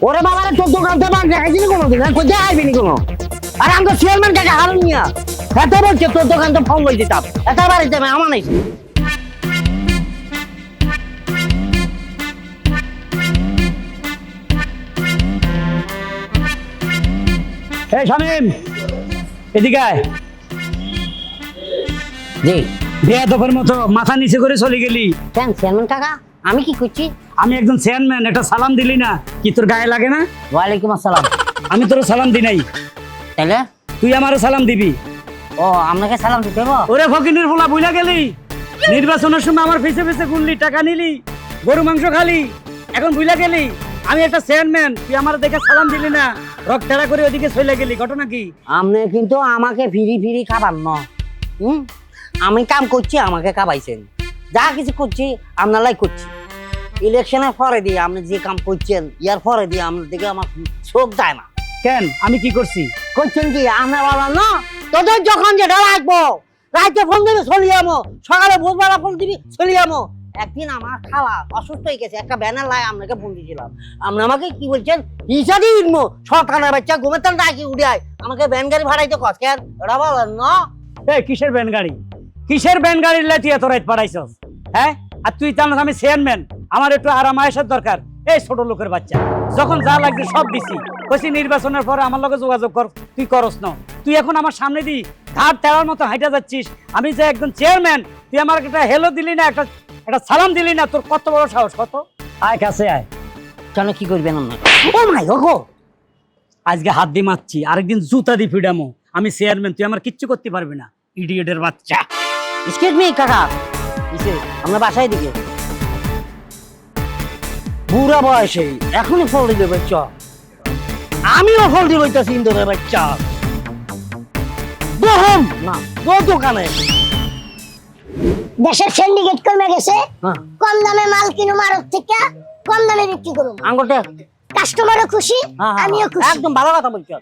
ওরে বাবারে তোর দোকান থেকে বাঘ দেখাইছিলি কোনো দিন? কোথায় আইবিনি কোনো? আর আমি তো চেয়ারম্যান কাকে হারুন নিয়া এত বলছে তোর দোকান তো ফোন করে দিতাম এত বাড়িতে আমি আমার নাই। এই শামিম এদিকে আয়। জি। বেয়াদবের মতো মাথা নিচে করে চলে গেলি। কেন চেয়ারম্যান কাকা? আমি কি করছি? আমি একজন চেয়ারম্যান একটা সালাম দিলি না কি তোর গায়ে লাগে না? ওয়ালাইকুম আসসালাম। আমি তোর সালাম দি নাই। তাহলে? তুই আমারও সালাম দিবি। ও আপনাকে সালাম দিতে হব? ওরে ফকিনের ফোলা বুঝলা গেলি। নির্বাচনের সময় আমার পিছে পিছে গুনলি টাকা নিলি গরু মাংস খালি। এখন বুঝলা গেলি। আমি একটা চেয়ারম্যান তুই আমার দেখে সালাম দিলি না। রক টেড়া করে ওদিকে চলে গেলি ঘটনা কি? আপনি কিন্তু আমাকে ফিরি ফিরি খাবার ন। হুম? আমি কাম করছি আমাকে খাবাইছেন। যা কিছু করছি আপনারাই করছি। ইলেকশনের পরে দিয়ে আপনি যে কাম করছেন ইয়ার পরে দিয়ে আপনার দিকে আমার চোখ যায় না। কেন? আমি কি করছি? করছেন কি? আমরা বাবা না? তোদের যখন যেটা রাখব রাইতে ফোন দিবি চলি যাব। সকালে ভোরবেলা ফোন দিবি চলি যাব। একদিন আমার খালা অসুস্থ হয়ে গেছে একটা ব্যানার লাই আপনাকে ফোন দিয়েছিলাম। আপনি আমাকে কি বলছেন? হিসাবই ইনমো সরকারের বাচ্চা ঘুমের তাল ডাকি উঠে আয়। আমাকে ব্যান গাড়ি ভাড়াইতে কস কেন? ওরা বলেন না। কিসের ব্যান গাড়ি? কিসের ব্যান গাড়ির লাইতি এত রাইত পাঠাইছস হ্যাঁ? আর তুই জানাস আমি চেয়ারম্যান আমার একটু আরাম আয়েসের দরকার। এই ছোট লোকের বাচ্চা। যখন যা লাগছে সব দিছি। কইছি নির্বাচনের পরে আমার লগে যোগাযোগ কর। তুই করস না। তুই এখন আমার সামনে দি। ধার তেরার মতো হাইটা যাচ্ছিস। আমি যে একজন চেয়ারম্যান তুই আমার একটা হেলো দিলি না একটা একটা সালাম দিলি না তোর কত বড় সাহস কত? আয় কাছে আয়। কেন কি করবেন আপনি? ও মাই গো আজকে হাত দিয়ে মারছি। আরেকদিন জুতা দি ফিডামো আমি চেয়ারম্যান তুই আমার কিচ্ছু করতে পারবি না। ইডিয়েটের বাচ্চা। এক্সকিউজ মি কাকা। কিসে আমরা বাসায় দিকে। বুড়া বয়সে এখনই ফল দিবে বাচ্চা আমিও ফল দিব ইতাছি ইন্দোরের বাচ্চা। বহম না দোকানে। দেশের সিন্ডিকেট কমে গেছে হ্যাঁ। কম দামে মাল কিনো মারক থেকে কম দামে বিক্রি করুন আঙ্গুরটা কাস্টমারও খুশি হ্যাঁ, হ্যাঁ, আমিও খুশি। একদম ভালো কথা বলছো।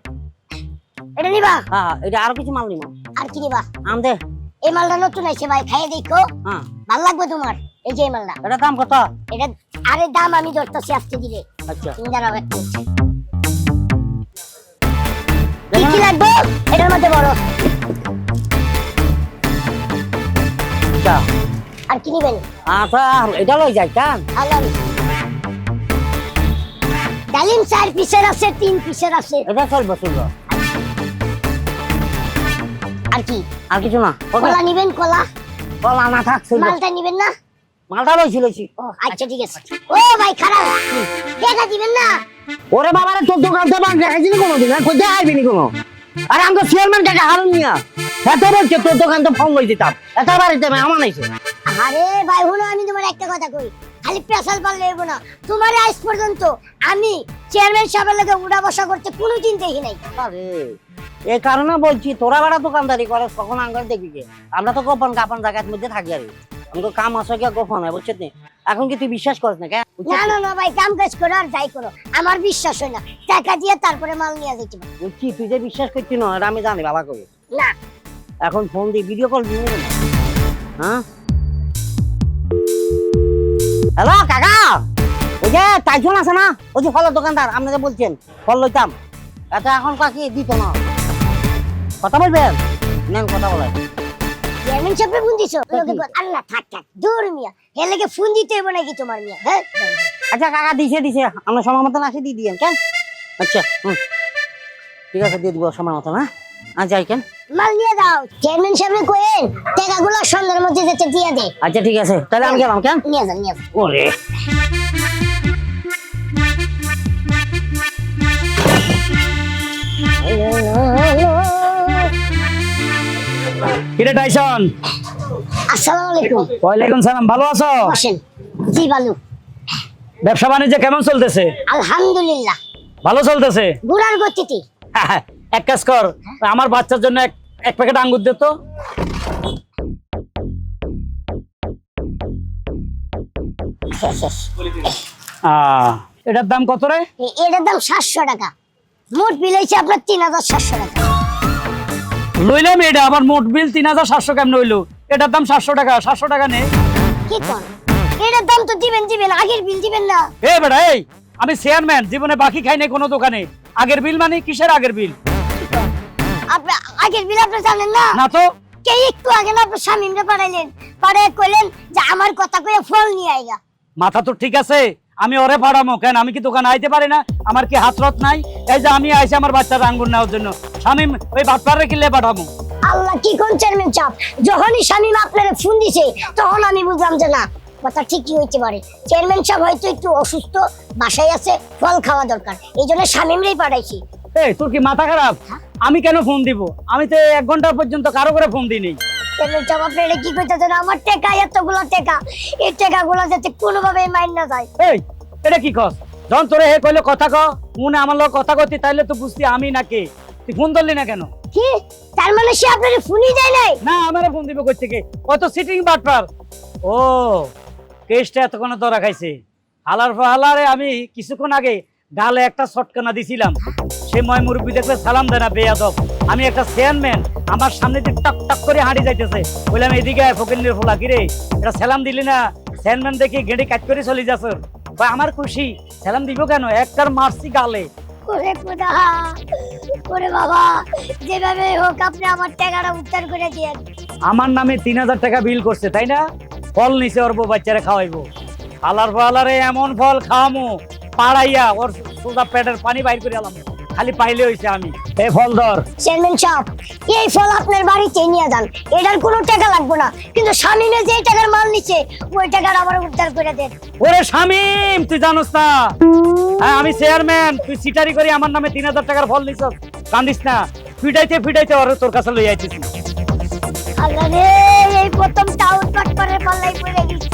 এটা নিবা? হ্যাঁ এটা আরও কিছু মাল নিব। আর কি নিবা? আমদে এই মালটা নতুন আছে ভাই খাইয়ে দেখো। হ্যাঁ। ভালো লাগবে তোমার এই যে মালটা। এটা দাম কত? এটা আরে দাম আমি ধরতেছি আজকে দিলে। আচ্ছা। তুমি দাঁড়াও একটু কি কি লাগবে? এটার মধ্যে বড় আর কি নিবেন? আচ্ছা এটা লই যাই কেন। আলাম ডালিম চার পিসের আছে তিন পিসের আছে। এটা চলবো চলবো। আর কি? আর কিছু না। কলা নিবেন কলা? কলা না থাক মালটা নিবেন না? মালটা লইছি লইছি ও আচ্ছা ঠিক আছে। ও ভাই খারাপ। টাকা দিবেন না? ওরে বাবারে তোর দোকান থেকে বাঘ দেখাইছিলি কোনো দিন কোথায় আইবিনি কোনো? আর আমি তো চেয়ারম্যান কাকে হারুন এত বলছে তোর দোকান তো ফোন করে দিতাম এত বাড়িতে আমি আমার নাইছে। আরে ভাই আমি তোমার একটা কথা কই। খালি পেশাল পারলে হইব না। তোমার আজ পর্যন্ত আমি চেয়ারম্যান সাহেবের লগে উড়া বসা করতে কোনো দিন দেখি নাই। আরে এই কারণে বলছি তোরা বেড়া দোকানদারি করে কখন আঙ্গাল দেখবি কে? আমরা তো গোপন কাপন জায়গার মধ্যে থাকি আর আমাকে কাম আসে কে গোপন হয় বুঝছিস এখন কি তুই বিশ্বাস করিস না কেন না না না ভাই কাম কাজ করো আর যাই করো। আমার বিশ্বাস হয় না। টাকা দিয়ে তারপরে মাল নিয়ে যেতে বুঝছি তুই যে বিশ্বাস করছিস না এটা আমি জানি বাবা কই। না। এখন ফোন দিয়ে ভিডিও কল দিয়ে হ্যাঁ? হ্যালো কাকা! ওই যে টাইসন আছে না? ওই যে ফলের দোকানদার আপনি যে বলছেন ফল লইতাম। এটা এখন কাকি দিত না। কথা বলবেন? নেন কথা বলেন। চেয়ারম্যান সাহেবকে ফোন দিছো? আল্লাহ থাক থাক দূর মিয়া। ফোন দিতে হইব নাকি তোমার মিয়া হ্যাঁ? আচ্ছা কাকা দিছে দিছে। আমরা সময় মতন আসি দিয়ে দিয়েন কেন? আচ্ছা হুম। ঠিক আছে দিয়ে দিব সময় মতন হ্যাঁ? আচ্ছা যাই কেন? মাল নিয়ে দাও চেয়ারম্যান সাহেবকে কইেন টাকাগুলো সন্ধ্যার মধ্যে যেতে দিয়ে দে। আচ্ছা ঠিক আছে। তাহলে আমি গেলাম কেন? নিয়ে যান নিয়ে যান। ওরে। টাইসন আসসালামু আলাইকুম। সালাম ভালো আছো? জি বালু ব্যবসা বাণিজ্য কেমন চলতেছে? আলহামদুলিল্লাহ। ভালো চলতেছে? গুড়ার গতিতে। এক কাজ কর আমার বাচ্চার জন্য এক এক প্যাকেট আঙ্গুর দে তো। এটার দাম কত রে? এটার দাম সাতশো টাকা। মোট বিল হয়েছে আপনার তিন হাজার সাতশো টাকা। লইলাম এটা আবার মোট বিল তিন হাজার সাতশো কেমন হইল? এটার দাম সাতশো টাকা সাতশো টাকা নেই কি কর? এটার দাম তো দিবেন দিবেন আগের বিল দিবেন না। এ বেটা এই আমি চেয়ারম্যান জীবনে বাকি খাই নাই কোনো দোকানে। আগের বিল মানে কিসের আগের বিল? আপনি আগের বিল আপনি জানেন না? না তো। কে একটু আগে না আপনি স্বামীমরে পাঠাইলেন? পাঠাই কইলেন যে আমার কথা কয়ে ফল নিয়ে আইগা। মাথা তো ঠিক আছে আমি ওরে পাঠামো কেন? আমি কি দোকানে আইতে পারি না? আমার কি হাতরত নাই? এই যে আমি আইছি আমার বাচ্চার আঙ্গুর নেওয়ার জন্য। শামিম ওই বাটপারে কিনলে পাঠামো আল্লাহ কি কোন চেয়ারম্যান চাপ? যখনই স্বামীম আপনার ফোন দিছে তখন আমি বুঝলাম যে না কথা ঠিকই হইতে পারে। চেয়ারম্যান সাহেব হয়তো একটু অসুস্থ বাসায় আছে ফল খাওয়া দরকার। এই জন্য স্বামীমরেই পাঠাইছি। এই তোর কি মাথা খারাপ? আমি কেন ফোন দিব? আমি তো এক ঘণ্টা পর্যন্ত কারও করে ফোন দিই চেয়ারম্যান সাহেব আপনি এটা কি কইতেছেন আমার টেকা এতগুলো টেকা। এই টেকাগুলো যাতে কোনোভাবে মাইন না যায়। এই এটা কি কস? যখন তোরে হে কইলে কথা ক মনে আমার কথা কতি তাইলে তো বুঝতি আমি নাকি তুই ফোন ধরলি না কেন? কি? তার মানে সে আপনার ফোনই দেয় নাই? না আমারে ফোন দিব কই থেকে? কত সিটিং বাটপার। ও কেসটা এতক্ষণ ধরা খাইছে। হালার ফালারে আমি কিছুক্ষণ আগে গালে একটা শটকানা দিছিলাম। সে ময় মুরব্বী দেখলে সালাম দেয় না বেয়াদব। আমি একটা চেয়ারম্যান আমার সামনে দিয়ে টক টক করে হাঁটি যাইতেছে বললাম এদিকে আয়, ফোলা কিরে এটা সালাম দিলি না? চেয়ারম্যান দেখি গেড়ে কাজ করে চলে যাস ভাই আমার খুশি সালাম দিব কেন? একটার মারছি গালে। ওরে খোদা ওরে বাবা যেভাবে হোক আপনি আমার টাকাটা উদ্ধার করে দিয়েন। আমার নামে তিন হাজার টাকা বিল করছে তাই না? ফল নিচে ওর বাচ্চারা খাওয়াইবো। আলার ফালারে এমন ফল খাওয়ামো পাড়াইয়া ওর সোজা পেটের পানি বাইর করে আলাম। খালি পাইলে হইছে আমি। এ ফল ধর চেয়ারম্যান সাহেব এই ফল আপনার বাড়িতে নিয়ে যান। এটার কোনো টাকা লাগবে না। কিন্তু স্বামীনে যে টাকার মাল নিচ্ছে ওই টাকার আমার উদ্ধার করে দেন। ওরে শামিম তুই জানোস না? হ্যাঁ আমি চেয়ারম্যান তুই সিটারি করে আমার নামে তিন হাজার টাকার ফল নিছস। কান্দিস না। ফিটাইতে ফিটাইতে ওর তোর কাছে লই আইছিস আল্লাহ রে এই প্রথম টাউন পাট করে পাল্লাই পড়ে গেছি।